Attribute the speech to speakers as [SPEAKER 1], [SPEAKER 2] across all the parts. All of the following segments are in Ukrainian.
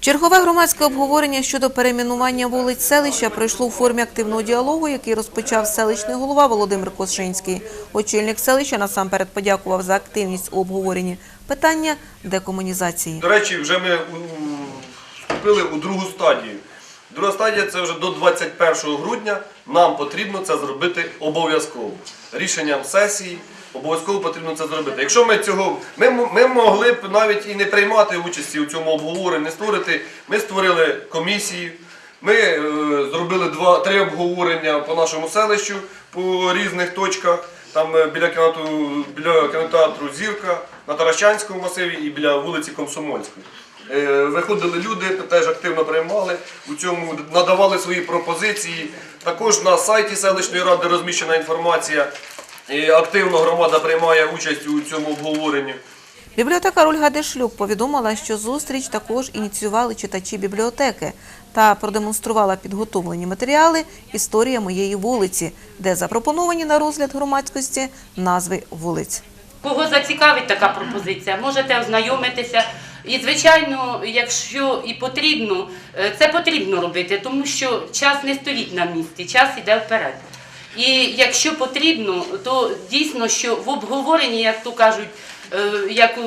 [SPEAKER 1] Чергове громадське обговорення щодо перейменування вулиць селища пройшло у формі активного діалогу, який розпочав селищний голова Володимир Кошинський. Очільник селища насамперед подякував за активність у обговоренні питання декомунізації.
[SPEAKER 2] До речі, вже ми вступили у другу стадію. Друга стадія це вже до 21 грудня. Нам потрібно це зробити обов'язково. Рішенням сесії обов'язково потрібно це зробити. Якщо ми цього ми, могли б навіть і не приймати участі у цьому обговоренні, не створити. Ми створили комісії. Ми е, зробили два три обговорення по нашому селищу по різних точках. Там е, біля кінотеатру, біля кінотеатру Зірка на Таращанському масиві і біля вулиці Комсомольської. Е, Виходили люди, теж активно приймали у цьому, надавали свої пропозиції. Також на сайті селищної ради розміщена інформація. І активно громада приймає участь у цьому обговоренні.
[SPEAKER 1] Бібліотекар Ольга Дешлюк повідомила, що зустріч також ініціювали читачі бібліотеки та продемонструвала підготовлені матеріали «Історія моєї вулиці», де запропоновані на розгляд громадськості назви вулиць.
[SPEAKER 3] Кого зацікавить така пропозиція, можете ознайомитися. І, звичайно, якщо і потрібно, е, це потрібно робити, тому що час не стоїть на місці, час іде вперед. І якщо потрібно, то дійсно, що в обговоренні, як то кажуть, е, як,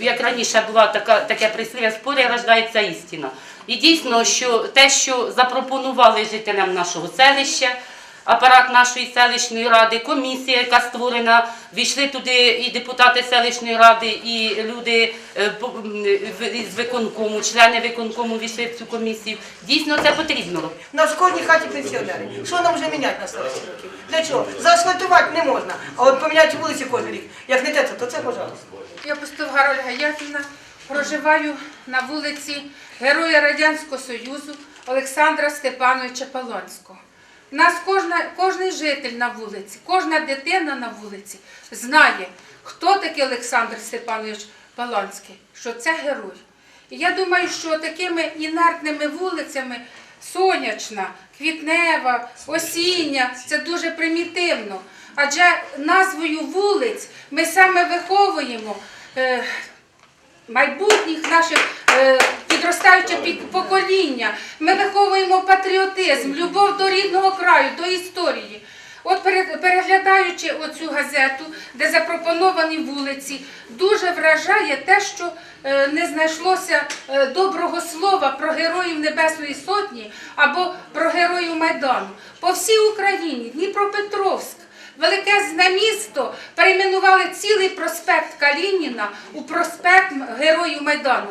[SPEAKER 3] як раніше була така, таке прислів'я, спорі рождається істина. І дійсно, що те, що запропонували жителям нашого селища, апарат нашої селищної ради, комісія, яка створена, війшли туди і депутати селищної ради, і люди е, з виконкому, члени виконкому війшли в цю комісію. Дійсно, це потрібно робити.
[SPEAKER 4] У кожній хаті пенсіонери. Що нам вже міняти на старості років? Для чого? Заасфальтувати не можна, а от поміняти вулиці кожен рік. Як не те, то це пожалуйста.
[SPEAKER 5] Я Пустовгар Ольга Яфіна, проживаю на вулиці Героя Радянського Союзу Олександра Степановича Полонського. Нас кожна, кожний житель на вулиці, кожна дитина на вулиці знає, хто такий Олександр Степанович Полонський, що це герой. І я думаю, що такими інертними вулицями сонячна, квітнева, осіння це дуже примітивно. Адже назвою вулиць ми саме виховуємо е, майбутніх наших е, підростаюче під- покоління. Ми виховуємо патріотизм, любов до рідного краю, до історії. От пере- переглядаючи оцю газету, де запропоновані вулиці, дуже вражає те, що е, не знайшлося е, доброго слова про героїв Небесної Сотні або про героїв Майдану. По всій Україні, Дніпропетровськ, Великезне місто перейменували цілий проспект Калініна у проспект Героїв Майдану.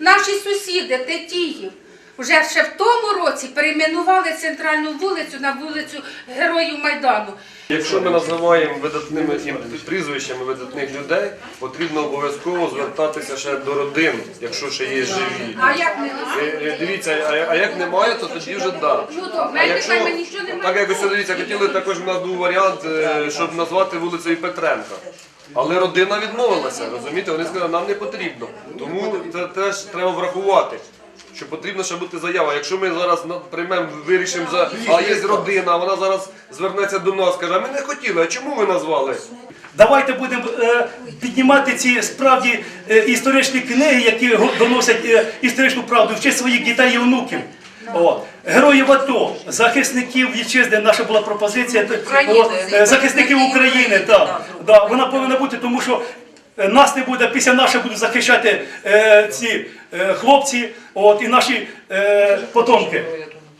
[SPEAKER 5] Наші сусіди Тетіїв вже ще в тому році перейменували центральну вулицю на вулицю Героїв Майдану.
[SPEAKER 2] Якщо ми називаємо видатними прізвищами видатних людей, потрібно обов'язково звертатися ще до родин, якщо ще є живі.
[SPEAKER 5] А як не
[SPEAKER 2] Е, е, Дивіться, а, а як немає, то тоді вже да.
[SPEAKER 5] Ну, то,
[SPEAKER 2] А якщо так якось дивіться, хотіли також у нас був варіант, е, щоб назвати вулицею Петренка. Але родина відмовилася, розумієте? Вони сказали, нам не потрібно. Тому це теж треба врахувати. Що потрібно ще бути заява. Якщо ми зараз приймемо, вирішимо за а є родина, вона зараз звернеться до нас, каже, а ми не хотіли, а чому ви назвали?
[SPEAKER 6] Давайте будемо е, піднімати ці справді е, історичні книги, які доносять е, історичну правду, вчить своїх дітей і онуків. От. Героїв АТО, захисників вітчизни, наша була пропозиція. України, е, захисників України, так. Да, вона повинна бути, тому що е, нас не буде, після наших будуть захищати е, ці е, хлопці от, і наші е, потомки.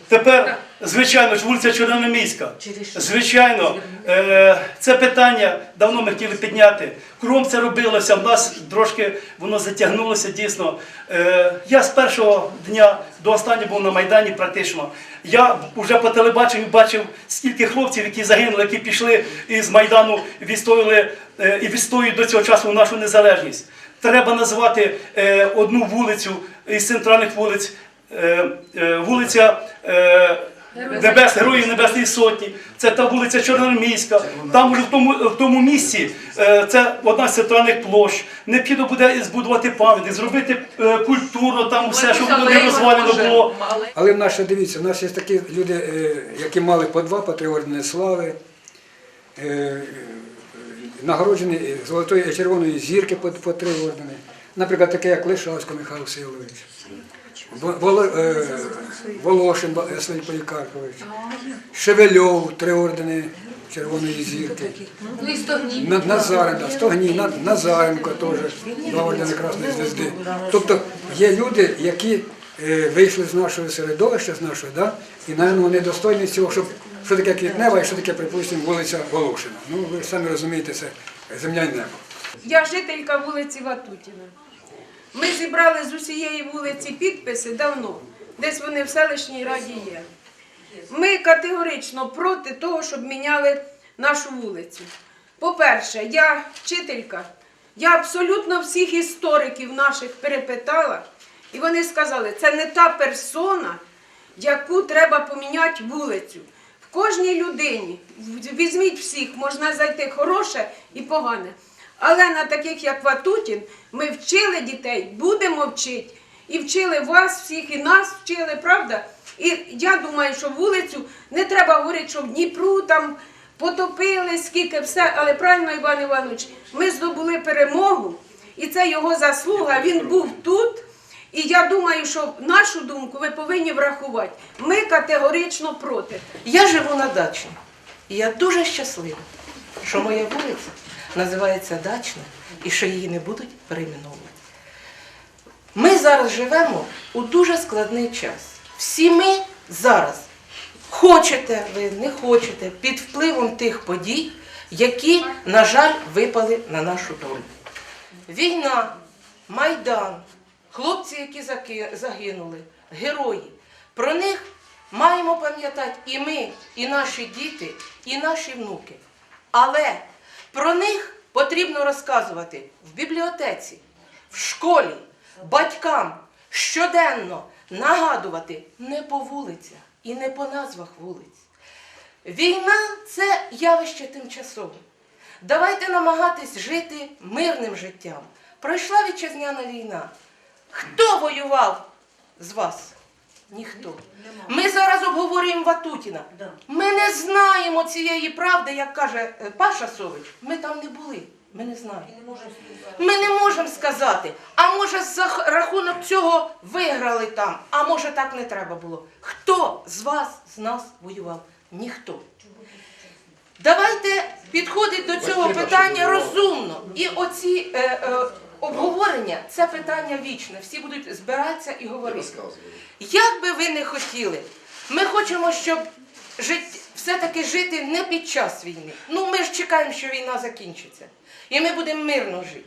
[SPEAKER 6] Тепер, звичайно ж, вулиця Чорноміська. Звичайно, е, це питання давно ми хотіли підняти. Кром це робилося, в нас трошки воно затягнулося дійсно. Е, я з першого дня до останнього був на Майдані практично. Я вже по телебаченню бачив, скільки хлопців, які загинули, які пішли із Майдану, відстояли е, і відстоюють до цього часу нашу незалежність. Треба назвати е, одну вулицю із центральних вулиць, е, е, вулиця. Е, Небес, Героїв Небесної Сотні, це та вулиця Чорноміська. Там уже в тому, в тому місці е, це одна з центральних площ. Необхідно буде збудувати пам'ятник, зробити е, культурно там все, щоб воно не розвалено було.
[SPEAKER 7] Але в нас дивіться, у нас є такі люди, е, які мали по два, по три ордени слави, нагороджені золотої і червоної зірки по, три ордени. Наприклад, таке як Лишавський Михайло Силович. Е, Волошин Василь Полікарпович, Шевельов, три ордени Червоної зірки.
[SPEAKER 5] Ну
[SPEAKER 7] Назаренко, Стогній, Назаренко теж, два ордени Красної Звезди. Тобто є люди, які е, вийшли з нашого середовища, з нашого, да? і, напевно, вони достойні цього, щоб що таке Квітнева і що таке, припустимо, вулиця Волошина. Ну, ви ж самі розумієте, це земля і небо.
[SPEAKER 8] Я жителька вулиці Ватутіна. Ми зібрали з усієї вулиці підписи давно, десь вони в селищній раді є. Ми категорично проти того, щоб міняли нашу вулицю. По-перше, я вчителька, я абсолютно всіх істориків наших перепитала, і вони сказали, це не та персона, яку треба поміняти вулицю. В кожній людині, візьміть всіх, можна знайти хороше і погане. Але на таких, як Ватутін, ми вчили дітей, будемо вчити. І вчили вас всіх, і нас вчили, правда? І я думаю, що вулицю не треба говорити, що в Дніпру там потопили, скільки все, але правильно, Іван Іванович, ми здобули перемогу, і це його заслуга. Він був тут. І я думаю, що нашу думку ви повинні врахувати. Ми категорично проти.
[SPEAKER 9] Я живу на дачі. І я дуже щаслива, що моя вулиця називається Дачна і що її не будуть перейменовувати. Ми зараз живемо у дуже складний час. Всі ми зараз, хочете ви, не хочете, під впливом тих подій, які, на жаль, випали на нашу долю. Війна, Майдан, хлопці, які загинули, герої. Про них маємо пам'ятати і ми, і наші діти, і наші внуки. Але про них потрібно розказувати в бібліотеці, в школі, батькам щоденно нагадувати не по вулицях і не по назвах вулиць. Війна це явище тимчасове. Давайте намагатись жити мирним життям. Пройшла вітчизняна війна. Хто воював з вас? Ніхто. Ми зараз обговорюємо Ватутіна. Ми не знаємо цієї правди, як каже е, Паша Сович. Ми там не були. Ми не знаємо. Ми не можемо сказати. А може, за рахунок цього виграли там, а може так не треба було. Хто з вас, з нас воював? Ніхто. Давайте підходити до цього питання розумно. І оці е, е, обговорення це питання вічне. Всі будуть збиратися і говорити. Як би ви не хотіли, ми хочемо, щоб жит... все-таки жити не під час війни. Ну, ми ж чекаємо, що війна закінчиться. І ми будемо мирно жити.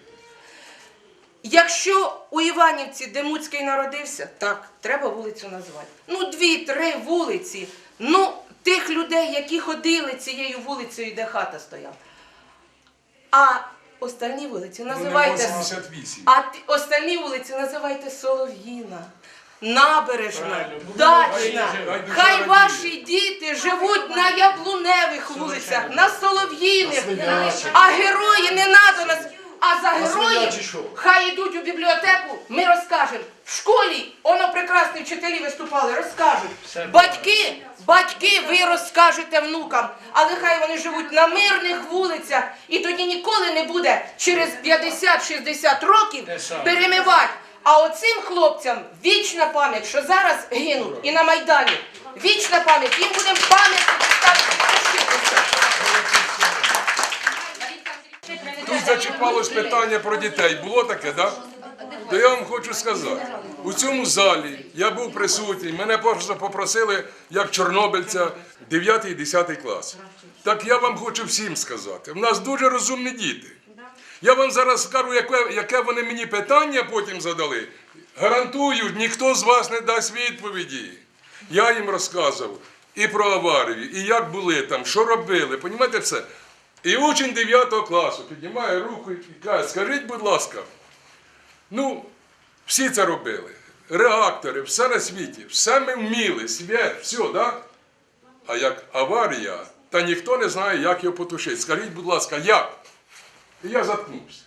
[SPEAKER 9] Якщо у Іванівці Демуцький народився, так, треба вулицю назвати. Ну, дві-три вулиці. Ну, тих людей, які ходили цією вулицею, де хата стояла. А остальні вулиці називайте. А ті- остальні вулиці називайте Солов'їна, Набережна, Дачна. Хай ваші діти живуть на яблуневих вулицях, на Солов'їних, а герої не надо нас. А за героїв хай йдуть у бібліотеку, ми розкажемо. В школі, воно прекрасні вчителі виступали, розкажуть. Батьки, батьки, ви розкажете внукам, але хай вони живуть на мирних вулицях, і тоді ніколи не буде через 50-60 років перемивати. А оцим хлопцям вічна пам'ять, що зараз гинуть і на Майдані. Вічна пам'ять, їм будемо пам'ятати.
[SPEAKER 10] Тут зачіпалось питання про дітей. Було таке, так? То я вам хочу сказати, у цьому залі я був присутній, мене просто попросили як чорнобильця 9 і 10 клас. Так я вам хочу всім сказати. В нас дуже розумні діти. Я вам зараз скажу, яке, яке вони мені питання потім задали. Гарантую, ніхто з вас не дасть відповіді. Я їм розказував і про аварію, і як були там, що робили. Понімаєте все? І учень 9 класу піднімає руку і каже, скажіть, будь ласка, ну, всі це робили. Реактори, все на світі, все ми вміли, світ, все, да? А як аварія, та ніхто не знає, як його потушити. Скажіть, будь ласка, як? І я заткнувся.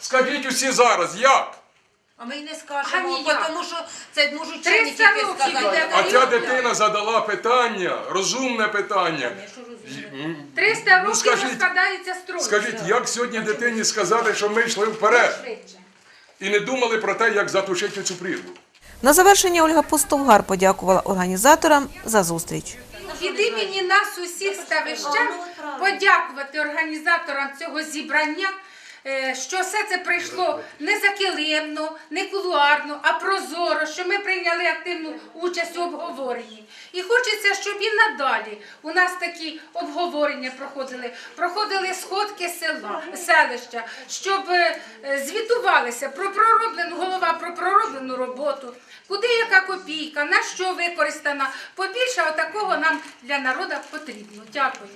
[SPEAKER 10] Скажіть усі зараз, як?
[SPEAKER 11] А ми й не
[SPEAKER 5] А
[SPEAKER 11] скажемо,
[SPEAKER 5] ніяк.
[SPEAKER 11] тому що це можуть вчені
[SPEAKER 5] 300
[SPEAKER 11] тільки
[SPEAKER 5] років
[SPEAKER 11] сказати.
[SPEAKER 10] А ця дитина задала питання, розумне питання.
[SPEAKER 5] 300
[SPEAKER 10] Ну,
[SPEAKER 5] років
[SPEAKER 10] скажіть-
[SPEAKER 5] розкладається строй.
[SPEAKER 10] Скажіть, як сьогодні дитині сказати, що ми йшли вперед
[SPEAKER 5] Швидше.
[SPEAKER 10] і не думали про те, як затушити цю прірву?
[SPEAKER 1] На завершення Ольга Постовгар подякувала організаторам за зустріч.
[SPEAKER 5] Від імені нас усіх ставища подякувати організаторам цього зібрання, що все це прийшло не закилимно, не кулуарно, а прозоро, що ми прийняли активну участь у обговоренні. І хочеться, щоб і надалі у нас такі обговорення проходили, проходили сходки села, селища, щоб е, е, звітувалися про пророблену голова про пророблену роботу, куди яка копійка, на що використана. Побільше отакого нам для народу потрібно. Дякую.